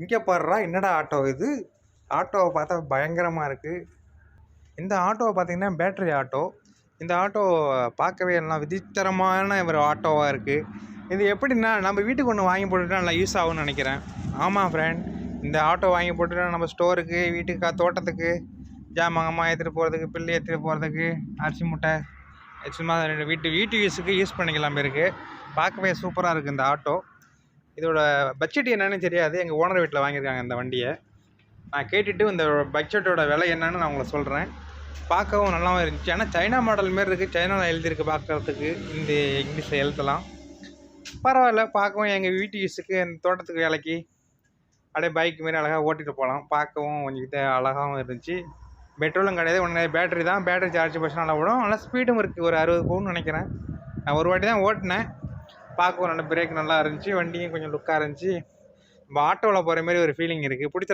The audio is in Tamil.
இங்கே பாடுறா என்னடா ஆட்டோ இது? ஆட்டோவை பார்த்தா பயங்கரமாக இருக்குது இந்த ஆட்டோவை பார்த்தீங்கன்னா பேட்ரி ஆட்டோ. இந்த ஆட்டோ பார்க்கவே எல்லாம் விதித்தரமான ஒரு ஆட்டோவாக இருக்குது இது எப்படின்னா நம்ம வீட்டுக்கு ஒன்று வாங்கி போட்டுட்டா நல்லா யூஸ் ஆகும்னு நினைக்கிறேன். ஆமாம் ஃப்ரெண்ட் இந்த ஆட்டோ வாங்கி போட்டுட்டா நம்ம ஸ்டோருக்கு வீட்டுக்கு தோட்டத்துக்கு ஜாமாங்கம்மா எடுத்துகிட்டு போகிறதுக்கு பில்லு எடுத்துகிட்டு போகிறதுக்கு அரிசி முட்டை சும்மா வீட்டு வீட்டு யூஸுக்கு யூஸ் பண்ணிக்கலாம் இருக்குது பார்க்கவே சூப்பராக இருக்குது இந்த ஆட்டோ. இதோட பட்ஜெட் என்னன்னு தெரியாது. எங்கள் ஓனர் வீட்டில் வாங்கியிருக்காங்க இந்த வண்டியை. நான் கேட்டுட்டு இந்த பட்ஜெட்டோட விலை என்னன்னு நான் உங்களை சொல்கிறேன் பார்க்கவும் நல்லாவும் இருந்துச்சு. ஏன்னா சைனா மாடல் மாரி இருக்குது சைனாவில் எழுதியிருக்கு பார்க்குறதுக்கு. இந்த இங்கிலீஷில் எழுதலாம். பரவாயில்ல பார்க்கவும். எங்கள் வீட்டு யூஸுக்கு இந்த தோட்டத்துக்கு வேலைக்கு. அப்படியே பைக் மாரி அழகாக ஓட்டிகிட்டு போகலாம். பார்க்கவும் கொஞ்சம் இது அழகாகவும் இருந்துச்சு. பெட்ரோலும் கிடையாது. ஒன்று பேட்டரி தான். பேட்டரி சார்ஜ் பர்சன் நல்லா விடும் நல்லா ஸ்பீடும் இருக்குது ஒரு அறுபது போகணும்னு நினைக்கிறேன். நான் ஒரு வாட்டி தான் ஓட்டினேன். பார்க்கவும் நல்ல பிரேக் நல்லா இருந்துச்சு. வண்டியும் கொஞ்சம் லுக்காக இருந்துச்சு. நம்ம ஆட்டோவில் போகிற மாதிரி ஒரு ஃபீலிங் இருக்குது பிடிச்ச